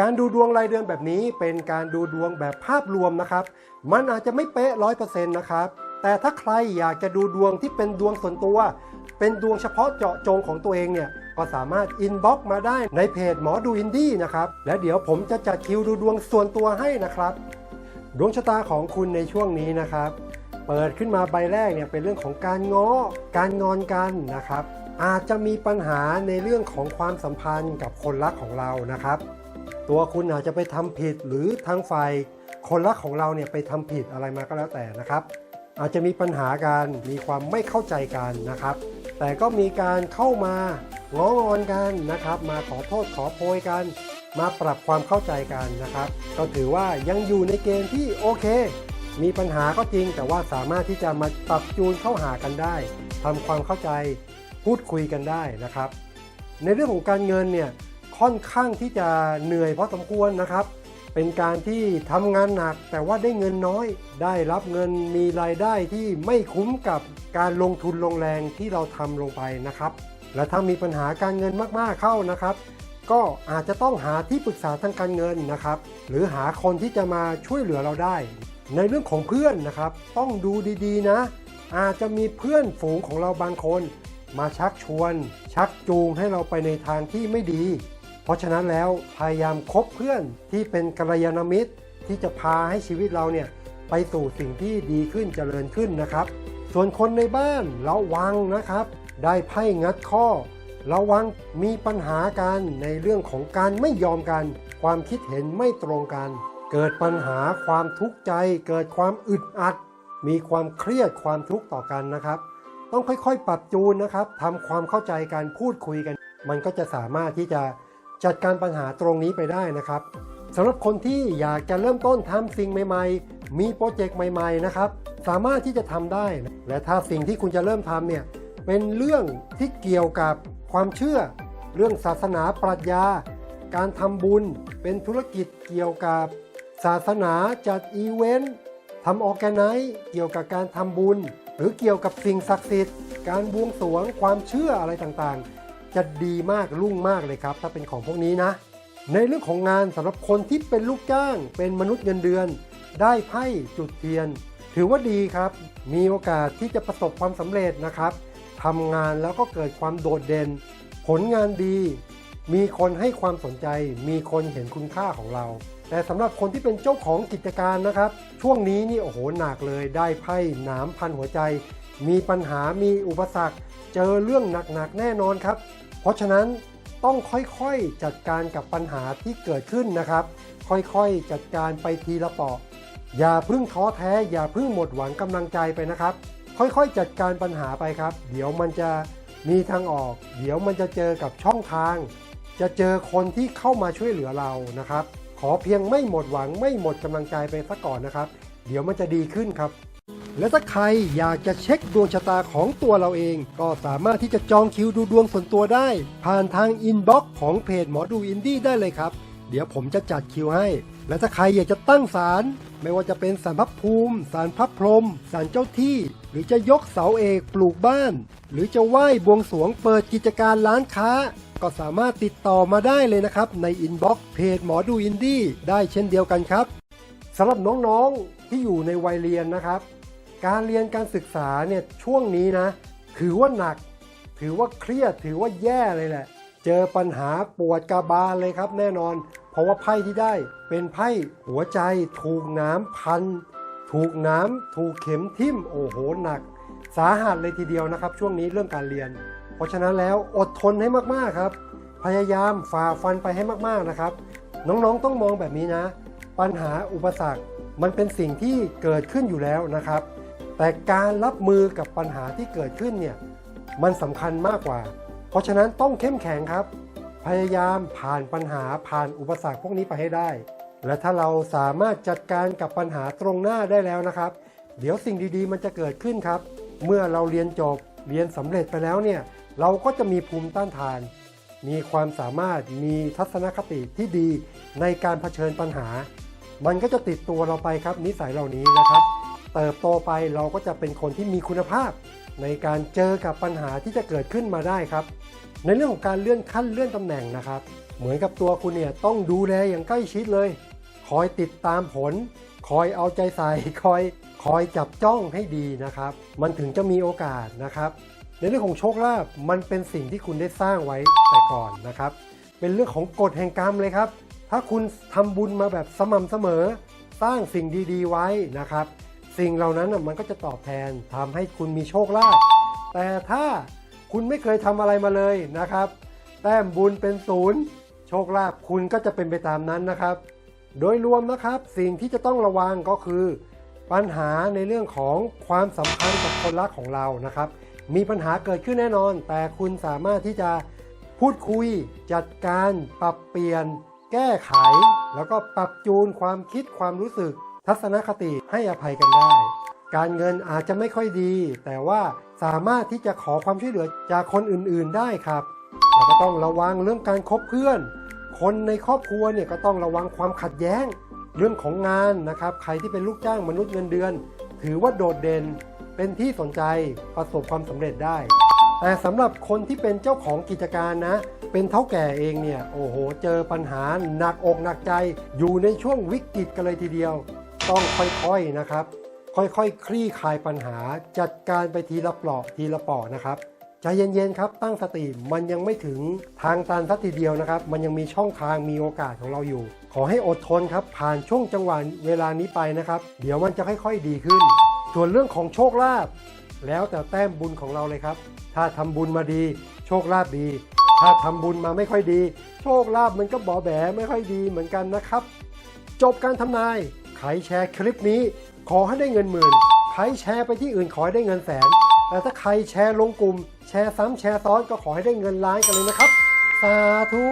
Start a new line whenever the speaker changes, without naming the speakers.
การดูดวงรายเดือนแบบนี้เป็นการดูดวงแบบภาพรวมนะครับ มันอาจจะไม่เป๊ะร้อยเปอร์เซ็นต์นะครับ แต่ถ้าใครอยากจะดูดวงที่เป็นดวงส่วนตัว เป็นดวงเฉพาะเจาะจงของตัวเองเนี่ย ก็สามารถอินบ็อกมาได้ในเพจหมอดูอินดี้นะครับ และเดี๋ยวผมจะจัดคิวดูดวงส่วนตัวให้นะครับ ดวงชะตาของคุณในช่วงนี้นะครับ เปิดขึ้นมาใบแรกเนี่ยเป็นเรื่องของการง้อ การงอนกันนะครับ อาจจะมีปัญหาในเรื่องของความสัมพันธ์กับคนรักของเรานะครับ ตัวคุณอาจจะไปทำผิดหรือทางฝ่ายคนรักของเราเนี่ยไปทำผิดอะไรมาก็แล้วแต่นะครับ อาจจะมีปัญหากันมีความไม่เข้าใจกันนะครับ แต่ก็มีการเข้ามาง้องอนกันนะครับ มาขอโทษขอโพยกัน มาปรับความเข้าใจกันนะครับ ก็ถือว่ายังอยู่ในเกณฑ์ที่โอเค มีปัญหาก็จริง แต่ว่าสามารถที่จะมาปรับจูนเข้าหากันได้ทำความเข้าใจพูดคุยกันได้นะครับ ในเรื่องของการเงินเนี่ย ค่อนข้างที่จะเหนื่อยพอสมควรนะครับ เป็นการที่ทำงานหนักแต่ว่าได้เงินน้อย ได้รับเงินมีรายได้ที่ไม่คุ้มกับการลงทุนลงแรงที่เราทำลงไปนะครับ และถ้ามีปัญหาการเงินมากๆเข้านะครับ ก็อาจจะต้องหาที่ปรึกษาทางการเงินนะครับ หรือหาคนที่จะมาช่วยเหลือเราได้ ในเรื่องของเพื่อนนะครับ ต้องดูดีๆนะ อาจจะมีเพื่อนฝูงของเราบางคนมาชักชวน ชักจูงให้เราไปในทางที่ไม่ดี เพราะฉะนั้นแล้วพยายามคบเพื่อนที่เป็นกัลยาณมิตร ที่จะพาให้ชีวิตเราเนี่ยไปสู่สิ่งที่ดีขึ้นเจริญขึ้นนะครับ ส่วนคนในบ้านระวังนะครับ ได้ไพ่งัดข้อ ระวังมีปัญหากันในเรื่องของการไม่ยอมกัน ความคิดเห็นไม่ตรงกัน เกิดปัญหาความทุกข์ใจ เกิดความอึดอัด มีความเครียดความทุกข์ต่อกันนะครับ ต้องค่อยๆ ปรับจูนนะครับทำความเข้าใจกันพูดคุยกัน มันก็จะสามารถที่จะ จัดการปัญหาตรงนี้ไปได้นะครับสำหรับคนที่อยากจะเริ่มต้นทำสิ่งใหม่ ๆ มีโปรเจกต์ใหม่ๆนะครับสามารถที่จะทำได้ และถ้าสิ่งที่คุณจะเริ่มทำเนี่ยเป็นเรื่องที่เกี่ยวกับความเชื่อ เรื่องศาสนาปรัชญา การทำบุญ เป็นธุรกิจเกี่ยวกับศาสนาจัดอีเวนต์ทำออแกไนซ์เกี่ยวกับการทำบุญ หรือเกี่ยวกับสิ่งศักดิ์สิทธิ์ การบวงสรวงความเชื่ออะไรต่างๆ จะดีมากรุ่งมากเลยครับ ถ้าเป็นของพวกนี้นะ ในเรื่องของงานสำหรับคนที่เป็นลูกจ้าง เป็นมนุษย์เงินเดือน ได้ไพ่จุดเทียน ถือว่าดีครับ มีโอกาสที่จะประสบความสำเร็จนะครับทำงานแล้วก็เกิดความโดดเด่น ผลงานดี มีคนให้ความสนใจ มีคนเห็นคุณค่าของเรา แต่สำหรับคนที่เป็นเจ้าของกิจการนะครับ ช่วงนี้นี่โอ้โหหนักเลยได้ไพ่หนามพันหัวใจ มีปัญหามีอุปสรรค เจอเรื่องหนักๆแน่นอนครับ เพราะฉะนั้นต้องค่อยๆจัดการกับปัญหาที่เกิดขึ้นนะครับ ค่อยๆจัดการไปทีละเปาะอย่าพึ่งท้อแท้ อย่าพึ่งหมดหวังกำลังใจไปนะครับ ค่อยๆจัดการปัญหาไปครับ เดี๋ยวมันจะมีทางออก เดี๋ยวมันจะเจอกับช่องทาง จะเจอคนที่เข้ามาช่วยเหลือเรานะครับ ขอเพียงไม่หมดหวังไม่หมดกำลังใจไปซะก่อนนะครับ เดี๋ยวมันจะดีขึ้นครับ และถ้าใครอยากจะเช็คดวงชะตาของตัวเราเอง ก็สามารถที่จะจองคิวดูดวงส่วนตัวได้ ผ่านทางอินบ็อกซ์ของเพจหมอดูอินดี้ได้เลยครับ เดี๋ยวผมจะจัดคิวให้ และถ้าใครอยากจะตั้งศาลไม่ว่าจะเป็นศาลพระภูมิศาลพระพรหมศาลเจ้าที่ หรือจะยกเสาเอกปลูกบ้าน หรือจะไหว้บวงสวงเปิดกิจการร้านค้า ก็สามารถติดต่อมาได้เลยนะครับ ในอินบ็อกซ์เพจหมอดูอินดี้ได้เช่นเดียวกันครับสำหรับน้องๆที่อยู่ในวัยเรียนนะครับ การเรียนการศึกษาเนี่ยช่วงนี้นะ ถือว่าหนัก ถือว่าเครียดถือว่าแย่เลยแหละ เจอปัญหาปวดกระบาลเลยครับแน่นอน เพราะว่าไพ่ที่ได้ เป็นไพ่หัวใจถูกน้ำพัน ถูกน้ำถูกเข็มทิ่มโอ้โหหนัก สาหัสเลยทีเดียวนะครับ ช่วงนี้เรื่องการเรียน เพราะฉะนั้นแล้วอดทนให้มากๆครับ พยายามฝ่าฟันไปให้มากๆนะครับ น้องๆต้องมองแบบนี้นะ ปัญหาอุปสรรคมันเป็นสิ่งที่เกิดขึ้นอยู่แล้วนะครับ แต่การรับมือกับปัญหาที่เกิดขึ้นเนี่ยมันสำคัญมากกว่า เพราะฉะนั้นต้องเข้มแข็งครับ พยายามผ่านปัญหาผ่านอุปสรรคพวกนี้ไปให้ได้ และถ้าเราสามารถจัดการกับปัญหาตรงหน้าได้แล้วนะครับ เดี๋ยวสิ่งดีๆ มันจะเกิดขึ้นครับ เมื่อเราเรียนจบเรียนสำเร็จไปแล้วเนี่ยเราก็จะมีภูมิต้านทาน มีความสามารถมีทัศนคติที่ดีในการเผชิญปัญหา มันก็จะติดตัวเราไปครับนิสัยเหล่านี้นะครับ เติบโตไปเราก็จะเป็นคนที่มีคุณภาพ ในการเจอกับปัญหาที่จะเกิดขึ้นมาได้ครับ ในเรื่องของการเลื่อนขั้นเลื่อนตำแหน่งนะครับ เหมือนกับตัวคุณเนี่ยต้องดูแลอย่างใกล้ชิดเลย คอยติดตามผล คอยเอาใจใส่คอย คอยจับจ้องให้ดีนะครับ มันถึงจะมีโอกาสนะครับ ในเรื่องของโชคลาภมันเป็นสิ่งที่คุณได้สร้างไว้แต่ก่อนนะครับ เป็นเรื่องของกฎแห่งกรรมเลยครับ ถ้าคุณทำบุญมาแบบสม่ำเสมอ สร้างสิ่งดี ๆ ไว้นะครับ สิ่งเหล่านั้นมันก็จะตอบแทนทำให้คุณมีโชคลาภแต่ถ้าคุณไม่เคยทำอะไรมาเลยนะครับ แต้มบุญเป็นศูนย์โชคลาภคุณก็จะเป็นไปตามนั้นนะครับ โดยรวมนะครับสิ่งที่จะต้องระวังก็คือ ปัญหาในเรื่องของความสัมพันธ์กับคนรักของเรานะครับ มีปัญหาเกิดขึ้นแน่นอน แต่คุณสามารถที่จะพูดคุย จัดการ ปรับเปลี่ยน แก้ไข แล้วก็ปรับจูนความคิดความรู้สึก ทัศนคติให้อภัยกันได้ การเงินอาจจะไม่ค่อยดี แต่ว่าสามารถที่จะขอความช่วยเหลือจากคนอื่นๆได้ครับแล้วก็ต้องระวังเรื่องการคบเพื่อน คนในครอบครัวเนี่ยก็ต้องระวังความขัดแย้ง เรื่องของงานนะครับ ใครที่เป็นลูกจ้างมนุษย์เงินเดือน ถือว่าโดดเด่นเป็นที่สนใจประสบความสำเร็จได้ แต่สำหรับคนที่เป็นเจ้าของกิจการนะ เป็นเท่าแก่เองเนี่ยโอ้โห เจอปัญหาหนักอกหนักใจ อยู่ในช่วงวิกฤตกันเลยทีเดียว ต้องค่อยๆนะครับ ค่อยๆคคลี่คลายปัญหา จัดการไปทีละเปลาะทีละเปานะครับใจเย็นๆครับตั้งสติมันยังไม่ถึงทางตันสักทีเดียวนะครับ มันยังมีช่องทางมีโอกาสของเราอยู่ ขอให้อดทนครับ ผ่านช่วงจังหวะเวลานี้ไปนะครับ เดี๋ยวมันจะค่อยๆดีขึ้น ส่วนเรื่องของโชคลาภแล้วแต่แต้มบุญของเราเลยครับ ถ้าทำบุญมาดี โชคลาภดี ถ้าทำบุญมาไม่ค่อยดี โชคลาภมันก็บอแบไม่ค่อยดีเหมือนกันนะครับ จบการทำนาย ใครแชร์คลิปนี้ขอให้ได้เงินหมื่น ใครแชร์ไปที่อื่นขอให้ได้เงินแสน แต่ถ้าใครแชร์ลงกลุ่ม แชร์ซ้ำแชร์ซ้อนก็ขอให้ได้เงินล้านกันเลยนะครับ สาธุ